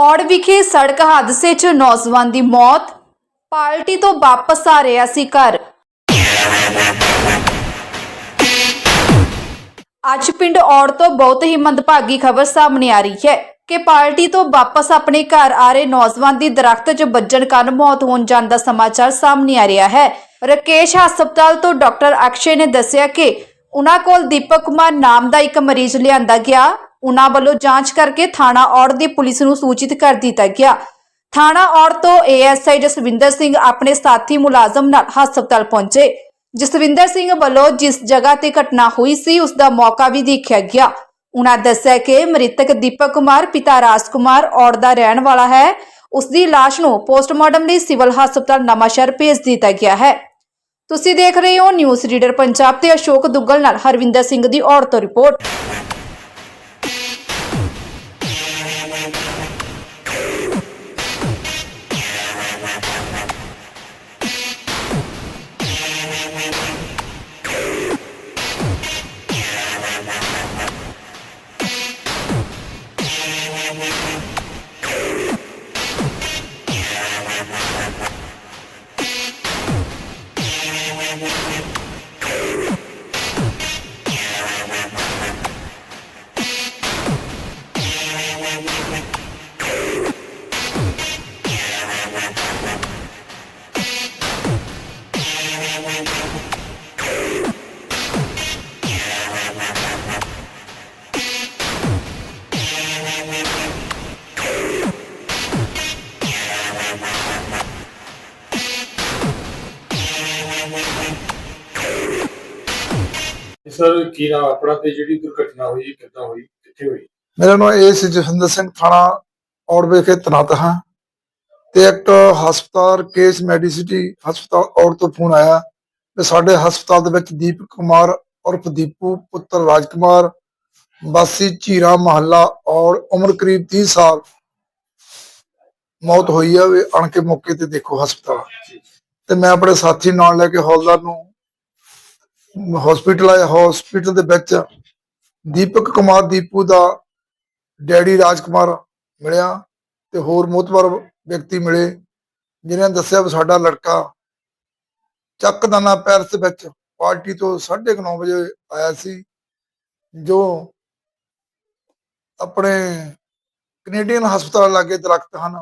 ਔੜ ਵਿਖੇ ਸੜਕ ਹਾਦਸੇ 'ਚ ਨੌਜਵਾਨ ਦੀ ਮੌਤ ਪਾਰਟੀ ਤੋਂ ਵਾਪਸ ਆ ਰਿਹਾ ਸੀ ਘਰ। ਅੱਜ ਪਿੰਡ ਔੜ ਤੋਂ ਬਹੁਤ ਹੀ ਮੰਦਭਾਗੀ ਖਬਰ ਸਾਹਮਣੇ ਆ ਰਹੀ ਹੈ ਕਿ ਪਾਰਟੀ ਤੋਂ ਵਾਪਸ ਆਪਣੇ ਘਰ ਆ ਰਹੇ ਨੌਜਵਾਨ ਦੀ ਦਰਖਤ 'ਚ ਵੱਜਣ ਕਾਰਨ ਮੌਤ ਹੋਣ ਜਾਣ ਦਾ ਸਮਾਚਾਰ ਸਾਹਮਣੇ ਆ ਰਿਹਾ ਹੈ। ਰਕੇਸ਼ ਹਸਪਤਾਲ ਤੋਂ ਡਾਕਟਰ ਅਕਸ਼ੇ ਨੇ ਦੱਸਿਆ ਕਿ ਉਹਨਾਂ ਕੋਲ ਦੀਪਕ ਕੁਮਾਰ ਨਾਮ ਦਾ ਇੱਕ ਮਰੀਜ਼ ਲਿਆਂਦਾ ਗਿਆ। ਉਨ੍ਹਾਂ ਵੱਲੋਂ ਜਾਂਚ ਕਰਕੇ ਥਾਣਾ ਔੜ ਦੀ ਪੁਲਿਸ ਨੂੰ ਸੂਚਿਤ ਕਰ ਦਿੱਤਾ ਗਿਆ। ਥਾਣਾ ਔੜ ਤੋਂ ਏਐਸਆਈ ਜਸਵਿੰਦਰ ਸਿੰਘ ਆਪਣੇ ਸਾਥੀ ਮੁਲਾਜ਼ਮ ਨਾਲ ਹਸਪਤਾਲ ਪਹੁੰਚੇ। ਜਸਵਿੰਦਰ ਸਿੰਘ ਵੱਲੋਂ ਜਿਸ ਜਗ੍ਹਾ ਤੇ ਘਟਨਾ ਹੋਈ ਸੀ, ਉਸ ਦਾ ਮੌਕਾ ਵੀ ਦੇਖਿਆ ਗਿਆ। ਉਹਨਾਂ ਦੱਸਿਆ ਕਿ ਮ੍ਰਿਤਕ ਦੀਪਕ ਕੁਮਾਰ, ਪਿਤਾ ਰਾਜ ਕੁਮਾਰ ਔੜ ਦਾ ਰਹਿਣ ਵਾਲਾ ਹੈ। ਉਸ ਦੀ ਲਾਸ਼ ਨੂੰ ਪੋਸਟਮਾਰਟਮ ਲਈ ਸਿਵਲ ਹਸਪਤਾਲ ਨਵਾਂਸ਼ਹਿਰ ਭੇਜ ਦਿੱਤਾ ਗਿਆ ਹੈ। ਤੁਸੀਂ ਦੇਖ ਰਹੇ ਹੋ ਨਿਊਜ਼ ਰੀਡਰ ਪੰਜਾਬ ਤੇ ਅਸ਼ੋਕ ਦੁੱਗਲ ਨਾਲ ਹਰਵਿੰਦਰ ਸਿੰਘ ਦੀ ਔੜ ਤੋਂ ਰਿਪੋਰਟ। ਸਰ ਕੀ ਨਾਮ ਆਪਣਾ ਤੇ ਜਿਹੜੀ ਦੁਰਘਟਨਾ ਹੋਈ ਕਿੱਦਾਂ ਹੋਈ ਕਿੱਥੇ ਹੋਈ? ਮੇਰਾ ਨਾਮ ਏ ਸੀ ਜਸਵਿੰਦਰ ਸਿੰਘ ਥਾਣਾ ਔੜ ਵਿਖੇ ਤੈਨਾਤ ਹਾਂ। ਤੇ ਇੱਕ ਹਸਪਤਾਲ ਕੇਸ ਮੈਡੀਸਿਟੀ ਹਸਪਤਾਲ ਔੜ ਤੋਂ ਫੋਨ ਆਇਆ ਕਿ ਸਾਡੇ ਹਸਪਤਾਲ ਦੇ ਵਿੱਚ ਦੀਪਕ ਕੁਮਾਰ ਉਰਫ ਦੀਪੂ ਪੁੱਤਰ ਰਾਜਕੁਮਾਰ ਵਾਸੀ ਚੀਰਾ ਮਹੱਲਾ ਔਰ ਉਮਰ ਕਰੀਬ 30 ਸਾਲ ਮੌਤ ਹੋਈ ਆ ਵੀ ਆਣ ਕੇ ਮੌਕੇ ਤੇ ਦੇਖੋ ਹਸਪਤਾਲ। ਤੇ ਮੈਂ ਆਪਣੇ ਸਾਥੀ ਨਾਲ ਲੈ ਕੇ ਹੌਲਦਾਰ ਨੂੰ ਹਸਪੀਟਲ ਆਇਆ ਹਸਪੀਟਲ ਦੇ ਵਿੱਚ ਦੀਪਕ ਕੁਮਾਰ ਦੀਪੂ ਦਾ ਡੈਡੀ ਰਾਜਕੁਮਾਰ ਮਿਲਿਆ ਤੇ ਹੋਰ ਮੋਤਬਰ ਵਿਅਕਤੀ ਮਿਲੇ, ਜਿਨ੍ਹਾਂ ਨੇ ਦੱਸਿਆ ਵੀ ਸਾਡਾ ਲੜਕਾ ਚੱਕਦਾਨਾ ਪੈਰਸ ਵਿੱਚ ਪਾਰਟੀ ਤੋਂ 9:30 ਵਜੇ ਆਇਆ ਸੀ, ਜੋ ਆਪਣੇ ਕੈਨੇਡੀਅਨ ਹਸਪਤਾਲ ਲਾਗੇ ਦਰਖਤ ਹਨ,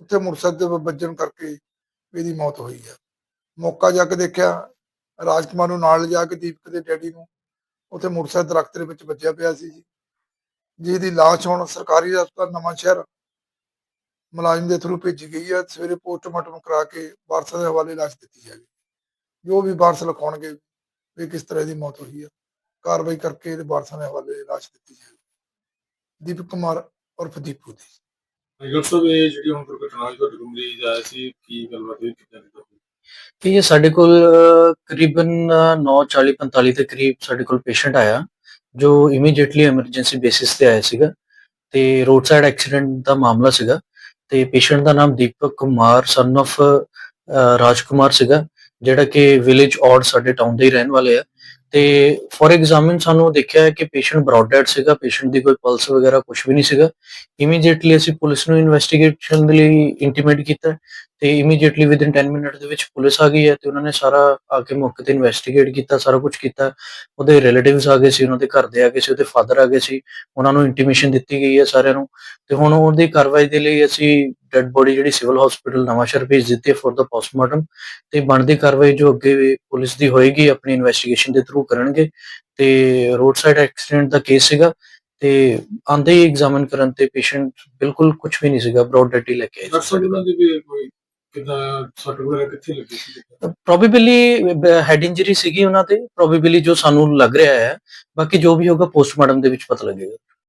ਉੱਥੇ ਮੁਰਸਦ ਦੇ ਵੱਜਣ ਕਰਕੇ ਇਹਦੀ ਮੌਤ ਹੋਈ ਹੈ। ਮੌਕਾ ਜਾ ਕੇ ਦੇਖਿਆ ਰਾਜਕੁਮਾਰ ਨੂੰ ਨਾਲ ਲਿਜਾ ਕੇ ਦੀਪਕ ਦੇ ਡੈਡੀ ਨੂੰ। ਉੱਥੇ ਮੁਰਸਦ ਦਰਖਤ ਦੇ ਵਿੱਚ ਵੱਜਿਆ ਪਿਆ ਸੀ ਜੀ। ਜਿਹਦੀ ਲਾਸ਼ ਹੁਣ ਸਰਕਾਰੀ ਹਸਪਤਾਲ ਨਵਾਂ ਸ਼ਹਿਰ ਮੁਲਾਜ਼ਮ ਦੇ ਥਰੂ ਭੇਜੀ ਗਈ ਹੈ। ਸਵੇਰੇ ਪੋਸਟਮਾਰਟਮ ਕਰਾ ਕੇ ਵਾਰਸਾਂ ਦੇ ਹਵਾਲੇ ਲਾਸ਼ ਦਿੱਤੀ ਜਾਏਗੀ ਜੋ। ਵੀ ਵਾਰਸ ਲਿਖਾਉਣਗੇ ਵੀ ਕਿਸ ਤਰ੍ਹਾਂ ਦੀ ਮੌਤ ਹੋਈ ਹੈ, ਕਾਰਵਾਈ ਕਰਕੇ ਇਹਦੇ ਵਾਰਸਾਂ ਦੇ ਹਵਾਲੇ ਲਾਸ਼ ਦਿੱਤੀ ਜਾਏਗੀ। ਦੀਪਕ ਕੁਮਾਰ ਉਰਫ ਦੀਪੂ ਦੀ। ਡਾਕਟਰ ਇਹ ਜਿਹੜੀ ਹੁਣ ਦੁਰਘਟਨਾ ਹੋਈ, ਤੁਹਾਡੇ ਕੋਲ ਮਰੀਜ਼ ਆਇਆ ਸੀ, ਕੀ ਗੱਲਬਾਤ ਹੋਈ, ਕਿੱਦਾਂ ਦੀ ਇਹ ਸਾਡੇ ਕੋਲ ਅਹ, ਕਰੀਬਨ 9:40-45 ਦੇ ਕਰੀਬ ਸਾਡੇ ਕੋਲ ਪੇਸ਼ੈਂਟ ਆਇਆ ਜੋ ਇਮੀਡੀਏਟਲੀ ਐਮਰਜੈਂਸੀ ਬੇਸਿਸ ਤੇ ਆਇਆ ਸੀਗਾ ਤੇ ਰੋਡ ਸਾਈਡ ਐਕਸੀਡੈਂਟ ਦਾ ਮਾਮਲਾ ਸੀਗਾ ਤੇ ਪੇਸ਼ੈਂਟ ਦਾ ਨਾਮ ਦੀਪਕ ਕੁਮਾਰ ਸਨ of ਰਾਜਕੁਮਾਰ ਸੀਗਾ ਜਿਹੜਾ ਕਿ ਵਿਲੇਜ ਔਰ ਸਾਡੇ ਟਾਊਨ ਦੇ ਹੀ ਰਹਿਣ ਵਾਲੇ ਆ। ਤੇ ਫੋਰ ਐਗਜ਼ਾਮਿਨ ਸਾਨੂੰ ਦੇਖਿਆ ਹੈ ਕਿ ਪੇਸ਼ੈਂਟ ਬ੍ਰੌਡ ਸੀਗਾ ਪੇਸ਼ੈਂਟ ਦੀ ਕੋਈ ਪਲਸ ਵਗੈਰਾ ਕੁਝ ਵੀ ਨਹੀਂ ਸੀਗਾ। ਇਮੀਡੀਏਟਲੀ ਅਸੀਂ ਪੁਲਿਸ ਨੂੰ ਇਨਵੈਸਟੀਗੇਸ਼ਨ ਦੇ ਲਈ ਇੰਟੀਮੇਟ ਕੀਤਾ ਤੇ ਇਮੀਡੀਏਟਲੀ ਵਿਦਿਨ 10 ਮਿੰਟ ਦੇ ਵਿੱਚ ਪੁਲਿਸ ਆ ਗਈ ਹੈ ਤੇ ਉਹਨਾਂ ਨੇ ਸਾਰਾ ਆ ਕੇ ਮੌਕੇ ਤੇ ਇਨਵੈਸਟੀਗੇਟ ਕੀਤਾ, ਸਾਰਾ ਕੁਝ ਕੀਤਾ। ਉਹਦੇ ਰਿਲੇਟਿਵਸ ਆ ਗਏ ਸੀ, ਉਹਨਾਂ ਦੇ ਘਰ ਦੇ ਆ ਗਏ ਸੀ, ਉਹਦੇ ਫਾਦਰ ਆ ਗਏ ਸੀ। ਉਹਨਾਂ ਨੂੰ ਇੰਟੀਮੇਸ਼ਨ ਦਿੱਤੀ ਗਈ ਹੈ ਸਾਰਿਆਂ ਨੂੰ। ਤੇ ਹੁਣ ਉਹਦੀ ਕਾਰਵਾਈ ਦੇ ਲਈ ਅਸੀਂ ਡੈੱਡ ਬੋਡੀ ਜਿਹੜੀ ਸਿਵਲ ਹਸਪੀਟਲ ਨਵਾਂਸ਼ਹਿਰ ਭੇਜ ਦਿੱਤੀ ਹੈ ਫॉर ਦਾ ਪੋਸਟਮਾਰਟਮ ਤੇ ਬਣਦੀ ਕਾਰਵਾਈ ਜੋ ਅੱਗੇ ਪੁਲਿਸ ਦੀ ਹੋਏਗੀ ਆਪਣੀ ਇਨਵੈਸਟੀਗੇਸ਼ਨ ਦੇ ਥਰੂ ਕਰਨਗੇ ਤੇ ਰੋਡ ਸਾਈਡ ਐਕਸੀਡੈਂਟ ਦਾ ਕੇਸ ਸੀਗਾ ਤੇ ਆਂਦੇ ਹੀ ਐਗਜ਼ਾਮਿਨ ਕਰਨ ਤੇ ਪੇਸ਼ੈਂਟ ਬਿਲਕੁਲ ਕੁਝ ਵੀ ਨਹੀਂ ਸੀਗਾ ਬ੍ਰੌਡ ਹੀ ਲੈ ਕੇ ਆਏ ਸੀ। ਡਾਕਟਰ ਸਾਹਿਬ ਉਹਨਾਂ ਦੀ ਵੀ ਕੋਈ ਕਿੱਦਾਂ ਸੱਟ ਵਗੈਰਾ ਕਿੱਥੇ ਲੱਗੀ ਸੀ? ਪ੍ਰੋਬੇਬਲੀ ਹੈਡ ਇੰਜਰੀ ਸੀਗੀ ਉਹਨਾਂ ਤੇ ਪ੍ਰੋਬੇਬਲੀ ਜੋ ਸਾਨੂੰ ਲੱਗ ਰਿਹਾ ਹੈ ਬਾਕੀ ਜੋ ਵੀ ਹੋਗਾ ਪੋਸਟਮਾਰਟਮ ਦੇ ਵਿੱਚ ਪਤਾ ਲੱਗੇਗਾ।